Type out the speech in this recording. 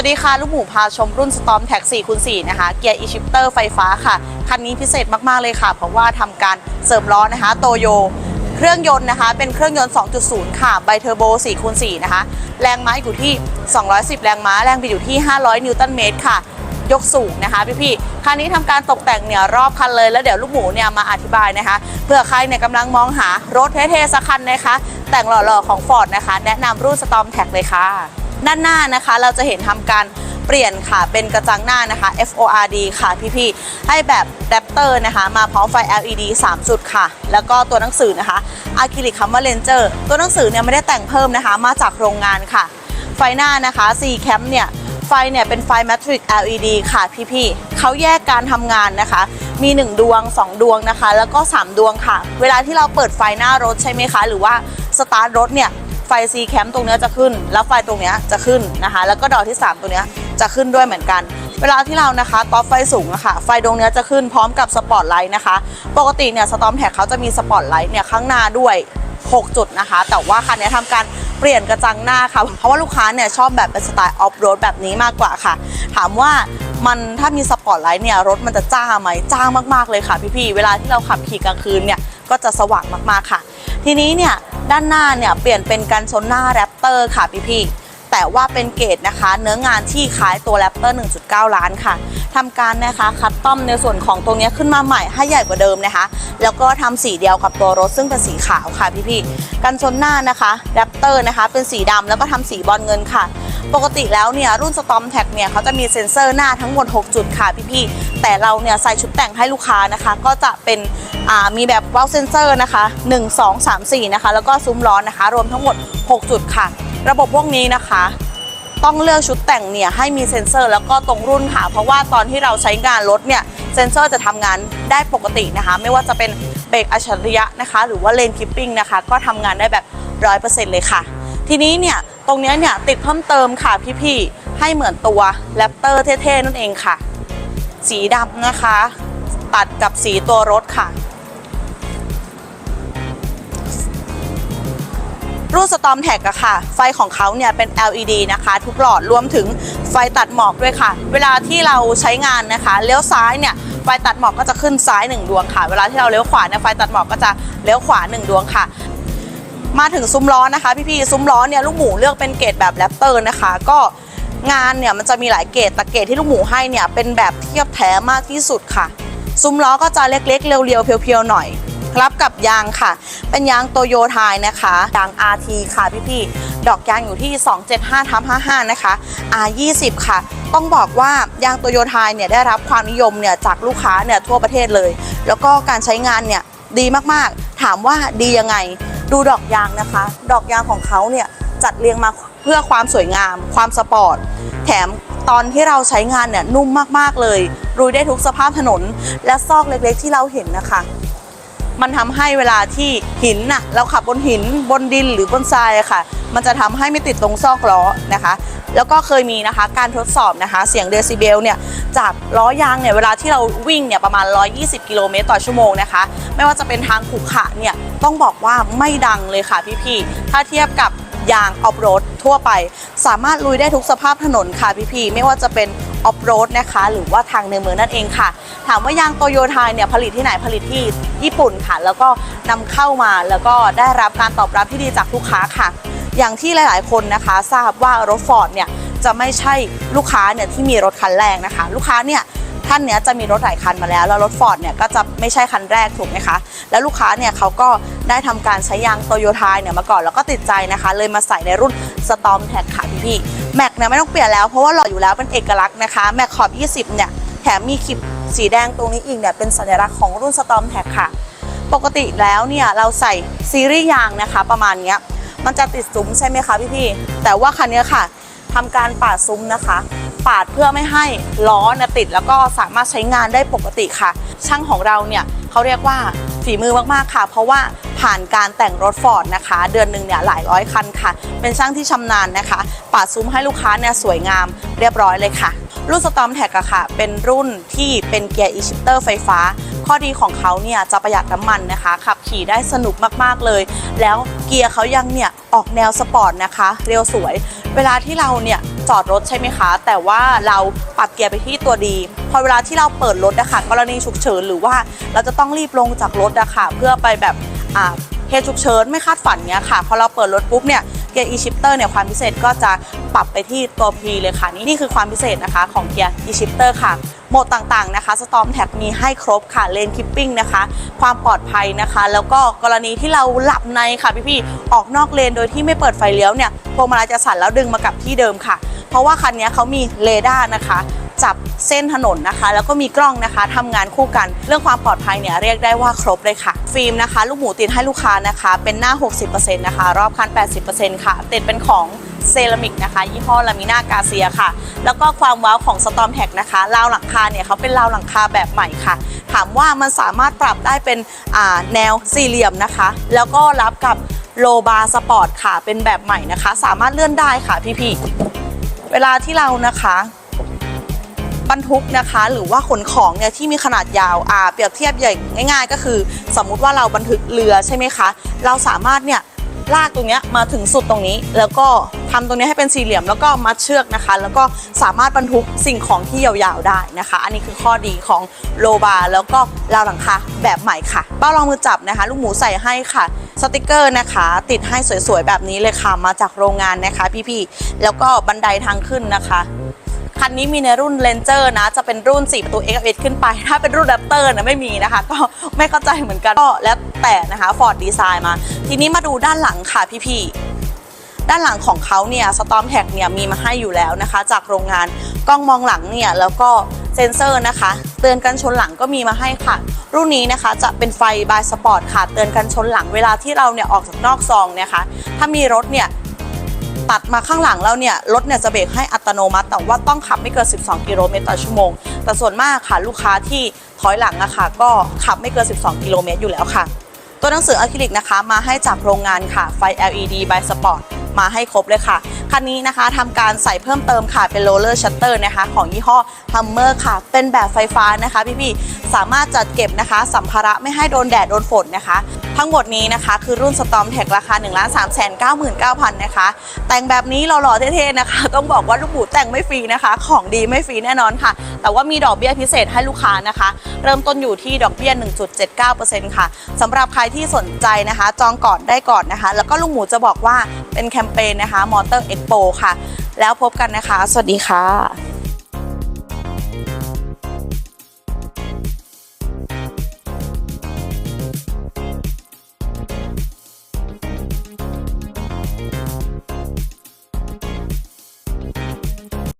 วัสดีค่ะ ลูกหมูพาชมรุ่น Storm Tag 4คูณ4นะคะ เกียร์ e-shifter ไฟฟ้าค่ะ คันนี้พิเศษมากๆเลยค่ะ เพราะว่าทำการเสริมล้อนะคะโตโยเครื่องยนต์นะคะ เป็นเครื่องยนต์ 2.0 ค่ะ ไบเทอร์โบ4คูณ4นะคะ แรงม้าอยู่ที่ 210 แรงม้า แรงบิดอยู่ที่ 500 นิวตันเมตรค่ะ ยกสูงนะคะพี่ๆคันนี้ทำการตกแต่งเนี่ยรอบคันเลยแล้วเดี๋ยวลูกหมูเนี่ยมาอธิบายนะคะ เพื่อใครเนี่ยกำลังมองหารถเท่ๆสักคันนะคะ แต่งหล่อๆของ Ford นะคะ แนะนำรุ่น Storm Tag เลยค่ะ ด้านหน้านะคะ เราจะเห็นทำการเปลี่ยนค่ะเป็นกระจังหน้านะคะ FORD ค่ะพี่ๆให้แบบแรปเตอร์นะคะ มาพร้อมไฟ LED 3 จุดค่ะ แล้วก็ตัวหนังสือนะคะอะคริลิกคำว่าเลนเจอร์ตัวหนังสือเนี่ยไม่ได้แต่งเพิ่มนะคะ มาจากโรงงานค่ะ ไฟหน้านะคะ C Cam เนี่ยไฟเนี่ยเป็นไฟ Matrix LED ค่ะพี่ๆเขาแยกการทำงานนะคะ มี 1 ดวง 2 ดวงนะคะ แล้วก็ 3 ดวงค่ะ เวลาที่เราเปิดไฟหน้ารถใช่ไหมคะ หรือว่าสตาร์ทรถเนี่ย ไฟ C Cam ตรงเนี้ยจะขึ้น แล้วไฟตรงเนี้ยจะขึ้นนะคะ แล้วก็ดอกที่ 3ตัวเนี้ยจะขึ้นด้วยเหมือนกัน เวลาที่เรานะคะต่อไฟสูงอะค่ะ ไฟดวงเนี้ยจะขึ้นพร้อมกับสปอตไลท์นะคะ ปกติเนี่ยสตอมแท็กเขาจะมีสปอตไลท์เนี่ยข้างหน้าด้วย 6 จุดนะคะ แต่ว่าคันนี้ทำการเปลี่ยนกระจังหน้าค่ะ เพราะว่าลูกค้าเนี่ยชอบแบบเป็นสไตล์ออฟโรดแบบนี้มากกว่าค่ะ ถามว่ามันถ้ามีสปอตไลท์เนี่ยรถมันจะจ้าไหมจ้ามากๆเลยค่ะพี่ๆ เวลาที่เราขับขี่กลางคืนเนี่ย ก็จะสว่างมากๆค่ะ ทีนี้เนี่ยด้านหน้าเนี่ยเปลี่ยนเป็นกันชนหน้าแรปเตอร์ค่ะพี่ๆแต่ว่าเป็นเกรดนะคะ เนื้องานที่คล้ายตัวแรปเตอร์ 1.9 ล้านค่ะทำการนะคะคัดต้อมในส่วนของตรงนี้ขึ้นมาใหม่ให้ใหญ่กว่าเดิมนะคะ แล้วก็ทำสีเดียวกับตัวรถซึ่งเป็นสีขาวค่ะพี่ๆกันชนหน้านะคะแรปเตอร์นะคะ เป็นสีดำแล้วก็ทำสีบอลเงินค่ะ ปกติแล้วเนี่ยรุ่น Storm Tag เนี่ยเขาจะมีเซ็นเซอร์หน้าทั้งหมด 6 จุดค่ะพี่ๆแต่เราเนี่ยใส่ชุดแต่งให้ลูกค้านะคะ ก็จะเป็นมีแบบว้าวเซนเซอร์นะคะ 1 2 3 4 นะคะ แล้วก็ซุ้มล้อนนะคะ รวมทั้งหมด 6 จุดค่ะ ระบบพวกนี้นะคะ ต้องเลือกชุดแต่งเนี่ยให้มีเซ็นเซอร์ แล้วก็ตรงรุ่นค่ะ เพราะว่าตอนที่เราใช้งานรถเนี่ยเซ็นเซอร์จะทำงานได้ปกตินะคะ ไม่ว่าจะเป็นเบรกอัจฉริยะนะคะ หรือว่าเลนคิปปิ้งนะคะ ก็ทำงานได้แบบร้อยเปอร์เซ็นต์เลยค่ะ ทีนี้เนี่ย ตรงนี้เนี่ยติดเพิ่มเติมค่ะพี่ๆ ให้เหมือนตัวแรปเตอร์เท่ๆ นั่นเองค่ะ สีดำนะคะ ตัดกับสีตัวรถค่ะ รุ่นสตอมแท็กอะค่ะ ไฟของเขาเนี่ยเป็น LED นะคะ ทุกหลอดรวมถึงไฟตัดหมอกด้วยค่ะ เวลาที่เราใช้งานนะคะเลี้ยวซ้ายเนี่ยไฟตัดหมอกก็จะขึ้นซ้ายหนึ่งดวงค่ะ เวลาที่เราเลี้ยวขวาเนี่ยไฟตัดหมอกก็จะเลี้ยวขวาหนึ่งดวงค่ะ มาถึงซุ้มล้อนะคะพี่ๆซุ้มล้อเนี่ยลูกหมูเลือกเป็นเกรดแบบแรปเตอร์นะคะ ก็งานเนี่ยมันจะมีหลายเกรดแต่เกรดที่ลูกหมูให้เนี่ยเป็นแบบเทียบแท้มากที่สุดค่ะ ซุ้มล้อก็จะเล็กๆเรียวๆเพียวๆหน่อยครับกับยางค่ะ เป็นยางโตโยไทยนะคะยาง RT ค่ะพี่ๆดอกยางอยู่ที่ 275ทับ55 นะคะ R20 ค่ะ ต้องบอกว่ายางโตโยไทยเนี่ยได้รับความนิยมเนี่ยจากลูกค้าเนี่ยทั่วประเทศเลย แล้วก็การใช้งานเนี่ยดีมากๆ ถามว่าดียังไง ดูดอกยางนะคะ ดอกยางของเขาเนี่ยจัดเรียงมาเพื่อความสวยงาม ความสปอร์ต แถมตอนที่เราใช้งานเนี่ยนุ่มมากๆเลย รุยได้ทุกสภาพถนน และซอกเล็กๆที่เราเห็นนะคะ มันทำให้เวลาที่หินน่ะเราขับบนหินบนดินหรือบนทรายอะค่ะ มันจะทำให้ไม่ติดตรงซอกล้อนะคะ แล้วก็เคยมีนะคะการทดสอบนะคะ เสียงเดซิเบลเนี่ยจากล้อยางเนี่ยเวลาที่เราวิ่งเนี่ยประมาณ 120 กิโลเมตรต่อชั่วโมงนะคะ ไม่ว่าจะเป็นทางขรุขระเนี่ยต้องบอกว่าไม่ดังเลยค่ะพี่ๆถ้าเทียบกับยางออฟโรดทั่วไป สามารถลุยได้ทุกสภาพถนนค่ะพี่ๆไม่ว่าจะเป็น ออฟโรดนะคะ หรือว่าทางในเมืองนั่นเองค่ะ ถามว่ายางโตโยไทยเนี่ยผลิตที่ไหนผลิตที่ญี่ปุ่นค่ะ แล้วก็นำเข้ามาแล้วก็ได้รับการตอบรับที่ดีจากลูกค้าค่ะ อย่างที่หลาย ๆ คนนะคะ ทราบว่ารถฟอร์ดเนี่ยจะไม่ใช่ลูกค้าเนี่ยที่มีรถคันแรกนะคะ ลูกค้าเนี่ยท่านเนี้ยจะมีรถหลายคันมาแล้ว แล้วรถฟอร์ดเนี่ยก็จะไม่ใช่คันแรกถูกไหมคะ แล้วลูกค้าเนี่ยเขาก็ได้ทำการใช้ยางโตโยไทยเนี่ยมาก่อนแล้วก็ติดใจนะคะ เลยมาใส่ในรุ่น Storm Tag ค่ะพี่ แม็กเนี่ยไม่ต้องเปลี่ยนแล้วเพราะว่าหล่ออยู่แล้วเป็นเอกลักษณ์นะคะแม็กขอบ 20 เนี่ยแถมมีขีดสีแดงตรงนี้อีกเนี่ยเป็นสัญลักษณ์ของรุ่น Storm Tag ค่ะ ปกติแล้วเนี่ยเราใส่ซีรีส์ยางนะคะ ประมาณเนี้ยมันจะติดซุ้มใช่ไหมคะพี่ๆแต่ว่าคันนี้ค่ะทำการปาดซุ้มนะคะ ปาดเพื่อไม่ให้ล้อเนี่ยติดแล้วก็สามารถใช้งานได้ปกติค่ะ ช่างของเราเนี่ยเขาเรียกว่าฝีมือมากๆค่ะ เพราะว่า ผ่านการแต่งรถฟอร์ดนะคะ เดือนหนึ่งเนี่ยหลายร้อยคันค่ะ เป็นช่างที่ชำนาญนะคะ ปาดซุ้มให้ลูกค้าเนี่ยสวยงามเรียบร้อยเลยค่ะ รุ่น Storm Tag อะค่ะ เป็นรุ่นที่เป็นเกียร์ e-shifter ไฟฟ้า ข้อดีของเขาเนี่ยจะประหยัดน้ำมันนะคะ ขับขี่ได้สนุกมากๆเลย แล้วเกียร์เขายังเนี่ยออกแนวสปอร์ตนะคะ เรียวสวย เวลาที่เราเนี่ยจอดรถใช่ไหมคะ แต่ว่าเราปรับเกียร์ไปที่ตัวดี พอเวลาที่เราเปิดรถนะคะกรณีฉุกเฉินหรือว่าเราจะต้องรีบลงจากรถอะคะเพื่อไปแบบ เหตุฉุกเฉินไม่คาดฝันเนี้ยค่ะพอเราเปิดรถปุ๊บเนี่ยเกียร์ e-shifter เนี่ยความพิเศษก็จะปรับไปที่ตัว P เลยค่ะ นี่นี่คือความพิเศษนะคะของเกียร์ e-shifter ค่ะโหมดต่างๆนะคะ Storm Tag มีให้ครบค่ะเลนคิปปิ้งนะคะ ความปลอดภัยนะคะ แล้วก็กรณีที่เราหลับในค่ะพี่ๆออกนอกเลนโดยที่ไม่เปิดไฟเลี้ยวเนี่ยพวงมาลัยจะสั่นแล้วดึงมากับที่เดิมค่ะ เพราะว่าคันนี้เขามีเรดาร์นะคะ จับเส้นถนนนะคะ แล้วก็มีกล้องนะคะทำงานคู่กัน เรื่องความปลอดภัยเนี่ยเรียกได้ว่าครบเลยค่ะ ฟิล์มนะคะ ลูกหมูติดให้ลูกค้านะคะ เป็นหน้า 60%นะคะ รอบคัน 80%ค่ะ ติดเป็นของเซรามิกนะคะ ยี่ห้อลามิน่ากาเซียค่ะ แล้วก็ความว้าวของสตอมแท็กนะคะราวหลังคาเนี่ยเขาเป็นราวหลังคาแบบใหม่ค่ะ ถามว่ามันสามารถปรับได้เป็นแนวสี่เหลี่ยมนะคะ แล้วก็รับกับโลบาสปอร์ตค่ะเป็นแบบใหม่นะคะ สามารถเลื่อนได้ค่ะพี่ๆเวลาที่เรานะคะ บรรทุกนะคะ หรือว่าขนของเนี่ยที่มีขนาดยาวอ่าเปรียบเทียบอย่ง่าย ๆ ก็คือ สมมุติว่าเราบรรทุกเรือใช่ไหมคะ เราสามารถเนี่ยลากตรงเนี้ยมาถึงสุดตรงนี้ แล้วก็ทำตรงนี้ให้เป็นสี่เหลี่ยมแล้วก็มัดเชือกนะคะ แล้วก็สามารถบรรทุกสิ่งของที่ยาวๆได้นะคะ อันนี้คือข้อดีของโลบาแล้วก็ราวหลังคาแบบใหม่ค่ะ เป้ารองมือจับนะคะ ลูกหมูใส่ให้ค่ะสติกเกอร์นะคะ ติดให้สวยๆแบบนี้เลยค่ะมาจากโรงงานนะคะ พี่ๆแล้วก็บันไดทางขึ้นนะคะ คันนี้มีในรุ่น Ranger นะ จะเป็นรุ่น 4 ประตู x อขึ้นไป ถ้าเป็นรุ่น Raptor นะไม่มีนะคะ ก็ไม่เข้าใจเหมือนกันก็แล้วแต่นะคะ Ford ดีไซน์มา ทีนี้มาดูด้านหลังค่ะพี่ๆด้านหลังของเขาเนี่ย Storm Tag เนี่ยมีมาให้อยู่แล้วนะคะ จากโรงงานกล้องมองหลังเนี่ยแล้วก็เซนเซอร์นะคะ เตือนกันชนหลังก็มีมาให้ค่ะ รุ่นนี้นะคะจะเป็นไฟบายสปอร์ตค่ะ เตือนกันชนหลังเวลาที่เราเนี่ยออกจากนอกซองเนี่ยค่ะถ้ามีรถเนี่ย ตัดมาข้างหลังแล้วเนี่ยรถเนี่ยจะเบรกให้อัตโนมัติ แต่ว่าต้องขับไม่เกิน 12 กิโลเมตรต่อชั่วโมง แต่ส่วนมากค่ะลูกค้าที่ถอยหลังอะคะก็ขับไม่เกิน 12 กิโลเมตรอยู่แล้วค่ะ ตัวหนังสืออะคริลิกนะคะมาให้จากโรงงานค่ะไฟ LED by Sport มาให้ครบเลยค่ะ คันนี้นะคะทำการใส่เพิ่มเติมค่ะเป็นโรลเลอร์ชัตเตอร์นะคะ ของยี่ห้อ Hummer ค่ะ เป็นแบบไฟฟ้านะคะพี่ๆสามารถจัดเก็บนะคะ สัมภาระไม่ให้โดนแดดโดนฝนนะคะ ทั้งหมดนี้นะคะคือรุ่น Storm Tag ราคา1 3 9 9 9 0 0นะคะ แต่งแบบนี้หล่อๆเท่ๆนะคะ ต้องบอกว่าลูกหมูแต่งไม่ฟรีนะคะ ของดีไม่ฟรีแน่นอนค่ะ แต่ว่ามีดอกเบี้ยพิเศษให้ลูกค้านะคะ เริ่มต้นอยู่ที่ดอกเบี้ย 1.79%ค่ะสำหรับใครที่สนใจนะคะ จองก่อนได้ก่อนนะคะ แล้วก็ลูกหมูจะบอกว่าเป็นแคมเปญนะคะ Motor Expo ค่ะ แล้วพบกันนะคะ สวัสดีค่ะ